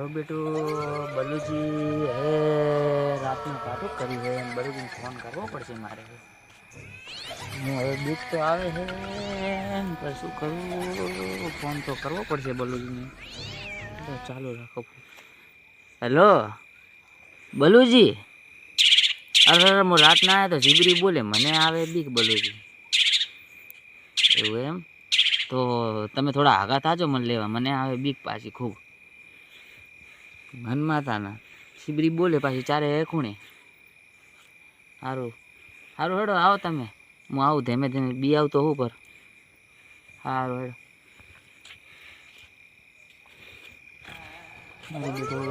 મોરે બેટું બલુજી હવે રાતનું કાઢું કરી છે. બલુજીને ફોન કરવો પડશે મારે. હવે બીક તો આવે છે, પણ શું કરું? ફોન તો કરવો પડશે બલુજીને ચાલુ રાખો. હેલો? બલુજી અરે હું રાતના આવ્યા તો જીબરી બોલે. મને આવે બીક બલુજી એવું એમ? તો તમે થોડા આઘા થાજો મને લેવા. મને આવે બીક પાછી ખૂબ. મન માતાના શિબરી બોલે પાછી ચારે ખૂણે સારું સારું હેડો, આવો તમે. હું આવું ધીમે ધીમે. બી આવતો હું પર. સારું હેડો. જાઉં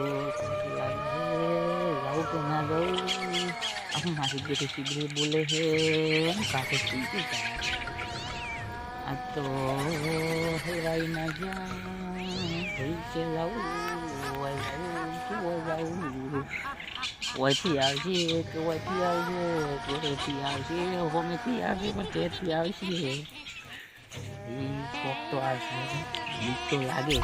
બોલે શીખી જાય આ તો હેરાઈ ના ઓયથી આવશે કે ઓયથી આવશે કે ઓયથી આવશે હોમેથી આવશે પણ તેથી આવશે કોક તો આવશે. બીક તો લાગે.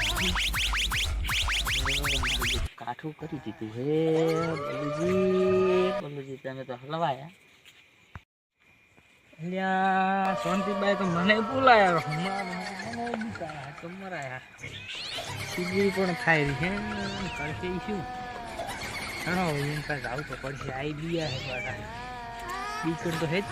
કાઠું કરી દીધું હે, બલુજી. બલુજી, તમે તો હલવાયા. અલ્યા શાંતિભાઈ તો મને બોલાયા મને બોલાયા તો સીધી પણ થાય હે કરશે શું ઘણો એમ પાસે આવું તો પડશે આઈ ગયા હે પાછા બીકર તો હે જ.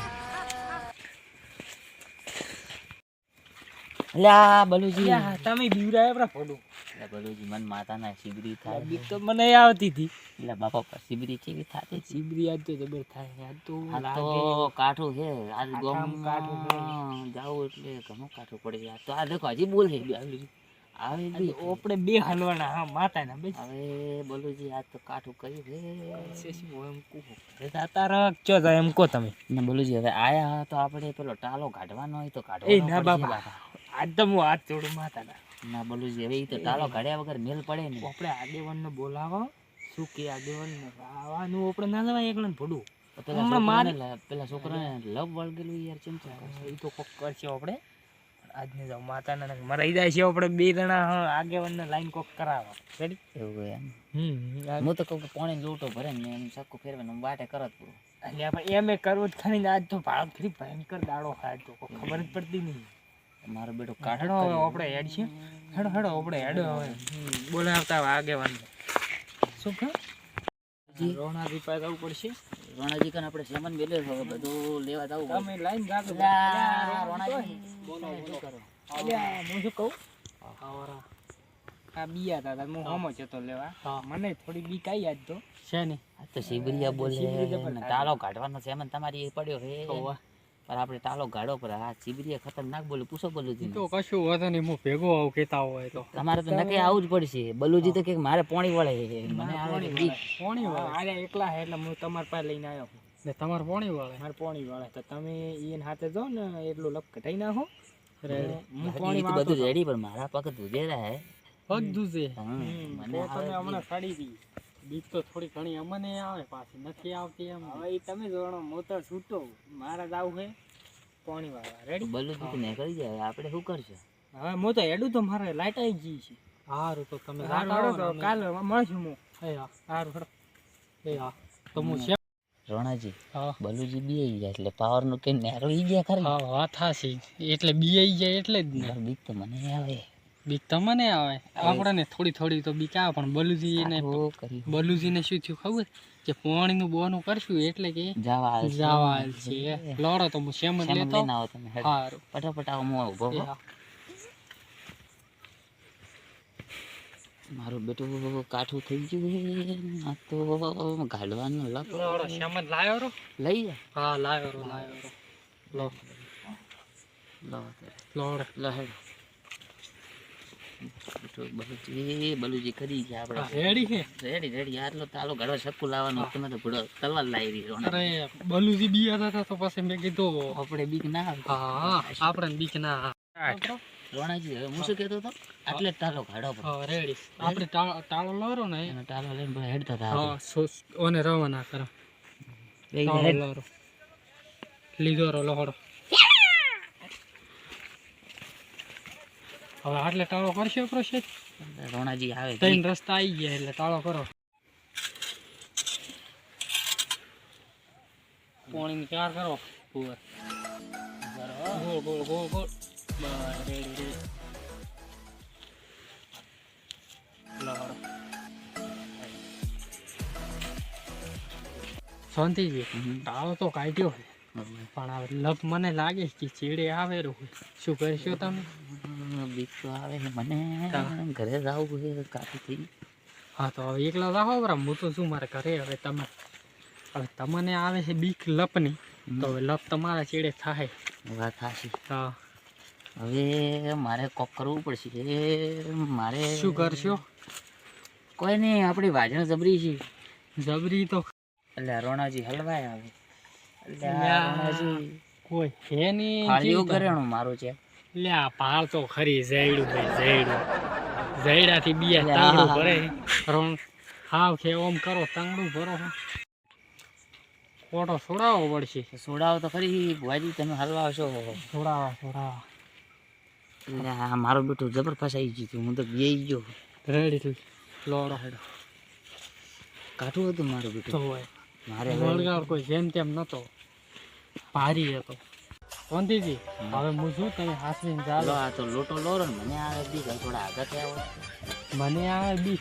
અલ્યા બલુજી તમે બીવરાયા પરા ફોડું એટલે બલુજી મન માતાના શિબરી થાય. બીક તો મને આવતી હતી. એટલે બાપા પર શિબરી કેવી થાતી સીબરી આજ તો જબર થાય. આજ તો તો કાઠું છે. આજ કાઠામાં કાઠું જાવ એટલે ઘણું કાઠું પડે આ તો આ દેખો હજી બોલ છે. બલુજી આવે બી આપણે બે હલવાના હા માતાના બે હવે બલુજી આજ તો કાઠું કર્યું છે એમ કહું. તાતા રખ ચો જાય એમ કહો તમે. ને બલુજી હવે આયા તો આપણે પેલો ટાલો કાઢવાનો હોય તો એ ના બાપા. આજ તો હું હાથ જોડું માતાના ના બોલું હવે એ તો ટાલો ઘડ્યા વગર મેલ પડે ને આપણે આગેવાનને બોલાવો. શું કે આગેવાનને? આવવાનું આપણે ના લેવાય એકલા ભોડું. પેલા મારી- પેલા છોકરાને લવ વળગેલું યાર ચેમ એ તો કોક કરશે આપણે આજને જાવ માતાના ને મરાઈ જાય છે આપણે બે જણા આગેવાનને લાઈન કોક કરાવો રેડી એવું એમ. હમ હું તો કહું કે પાણી લોટો ભરે ને એમ સક્કું ફેરવે ને વાટે કરત પૂરું. એટલે આપણે એમ એ કરવું જ ખરી ને આજ તો ભાવ ખરી ભયંકર દાડો ખાય તો ખબર જ પડતી નહીં. મારો બેટો હેડો કાઢો હવે આપણે હેડ છે. હેડો હેડો આપણે હેડો હવે. બોલાવતા આગે આગેવાન. શું કહે? રોણા દીપા જવું પડશે. રોણાજી કાન આપણે સામાન મેલે હવે બધું લેવા જવું. તમે લાઈન રાખો રોણાજી. બોલો બોલો. કરો? અલ્યા હું શું કહું? આ બિયા દાદા હું હોમો જતો લેવા. મને થોડી બીક આવી આજ તો. છે ને આ તો શિબરિયા બોલે. તાલો કાઢવાનો સેમન તમારી પડ્યો હે હોવા. પણ આપણે તાલો ગાડો પર આ શિબરિયા ખતરનાક બોલું પૂછો બલુજી કશું વધુ નહીં હું ભેગો આવું કેતા હોય તો. તમારે તો નકે આવું જ પડશે. બલુજી તો કે મારે પોણી વળે મને આવે પોણી વળે. આરે એકલા હે એટલે હું તમારા પાસે લઈને આવ્યો ને તમારે પોણી વળે? મારે પોણી વળે. તો તમે એને હાથે જાઓ ને એટલું લપ કટાઈ નાખો હું પોણી બધું રેડી પણ મારા પગ દૂધે રહે પગ દૂધે મને તમે હમણાં સાડી દી બીક તો થોડી ઘણી અમને આવે પાછી નથી આવતી એમ. હવે એ તમે જોણો હું તો છૂટો મારા આવું છે પાણી વાળા રેડી બલુજી તો કરી જાય આપણે શું કરશે? હવે હું તો હેડું તો મારે લાઈટ આવી ગઈ છે. સારું તો તમે સારું તો કાલે મળશું હું. સારું હેડો. એ હા તો હું છે રોણાજી હા. બલુજી બી જાય એટલે પાવરનું કઈ નેરો ઈ ગયા ખરી? હા વાત હાસી એટલે બીઆઈ જાય એટલે જ ને. બીક તો મને આવે. બીક તમને આવે. આપણને થોડી થોડી તો બીક આવે પણ બલુજી ને આટલું કર્યું બલુજીને શું થયું ખબર? કે પાણીનું બોનું કરશું એટલે કે જવાલ છે. લોડો તો હું સેમ જ લેતો. સારું ફટાફટ આવો હું. હા. મારું બેટું કાઠું થઈ ગયું આ તો ગાડવાનું લપ. લોડો સેમ જ લાયો રો. લઈ જા. હા લાયો રો લાયો રો. લો. લો લોડ લો હેડ. બેટું બલુજી બલુજી કરી ગયા આપણે. રેડી છે? Ready ready. આટલો તાલો ગાડવા શકું લાવવાનું તમે તો ઘોડો તલવાર લાવી રહી અરે બલુજી બીયા હતા તો પછી મેં કીધું આપણે બીક ના હા આપણે બીક ના રોણાજી હવે હું શું કહેતો હતો? આટલે તાલો રેડી. આપણે ટાળો ને લઈને હેડતા હતા હા ઓને રવાના કરો. લીધો રો લોહડો હવે આટલે ટાળો કરશો પ્રોસેસ રોણાજી આવે ત્રણ રસ્તા આવી ગયા એટલે ટાળો કરો. પોણી ચાર કરો. ફુવર. ગોળ ગોળ ગોળ ગોળ. બસ રેડી રેડી. શાંતિજી તાળો ટાળો તો કાઢ્યો પણ લપ મને લાગે કે ચીડે હોય. શું કરશો તમે? બીક તો આવે છે. મને ઘરે જવું છે કાફી હા તો હવે એકલા રાખો બરા હું તો શું મારે ઘરે. હવે તમે હવે તમને આવે છે બીક લપની. તો હવે લપ તમારા ચેડે થાય વાત હાચી. હા. હવે મારે કોક કરવું પડશે. મારે શું કરશો? કોઈ નહીં આપણી વાજણ જબરી છે. જબરી તો એટલે રોણાજી હલવાય આવે. એટલે રોણાજી કોઈ હે નહીં મારું છે. લ્યા પાળ તો ખરી ઝૈડું ભાઈ જયડું ઝૈડા બીયા. તાંગડું ભરે. રોણ. હાવ કે ઓમ કરો તાંગડું ભરો. કોટો છોડાવો પડશે. છોડાવો તો ખરી ભાજી તમે હલવા આવશો. છોડાવા છોડાવા. મારું બેટું જબર ફસાઈ ગયું. હું તો બે ગયો. રેડી લોડો કાઠું હતું મારું બેટું. હોય. મારે કોઈ જેમ તેમ નતો. ભારી હતો. શાંતિજી હવે હું શું તમે હાસરી ચાલો આ તો લોટો લોરો મને આવે બી થોડા આગળ આવો. મને આવે બી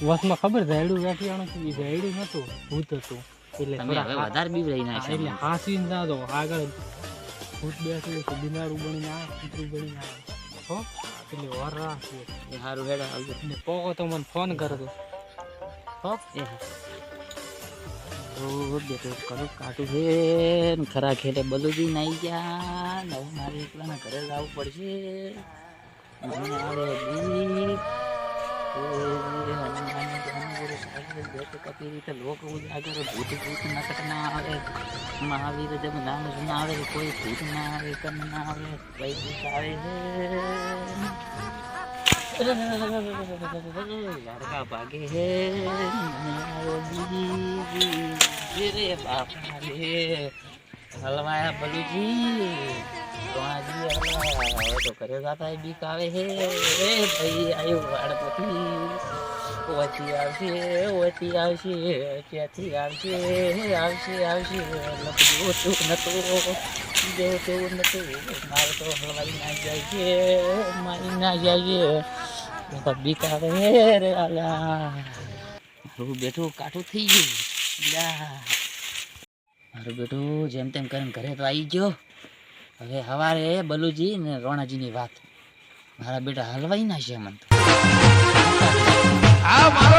વસમાં ખબર જયડું વેઠિયાણું હતું એ જયડું નતું ભૂત હતું. એટલે તમે હવે વધારે બી રહી ના એટલે હાસી ના દો. આગળ ભૂત બેસી છે બિલાડું બનીને આવે કૂતરું બનીને આવે. હો? એટલે વર રાખીએ એ સારું હેડા ને પોકો તો મને ફોન કરજો. હો? એ હા. તો બેટો કરું છે ને ખરા ખેલે બલુજી નાઈ ગયા. નવું મારે એકલાના ઘરે જવું પડશે. આવે લોક ઉજાગર, ભૂત ભૂત નકટ ના આવે. મહાવીર જબ નામ સુનાવે કોઈ ભૂત ના આવે, કન ના આવે ભૂત આવે લડકા ભાગે હે રે બાપા રે હલવાયા બલુજી રોણાજી હલવાયા હવે તો ઘરે જાતા બીક આવે હે રે ભાઈ આયો વાડપતિ ઓછી આવશે ઓછી આવશે ક્યાંથી આવશે આવશે આવશે લપજો તો નતો જો તેવું નતું મારે તો હલવાઈ ના છે મારી ના તો બીક આવે રે આલા. મારું બેઠું કાઠું થઈ ગયું. મારું બેટું જેમ તેમ કરીને ઘરે તો આવી ગયો. હવે સવારે બલુજી ને રોણાજીની વાત. મારા બેટા હલવાઈ ના છે મન આ મારો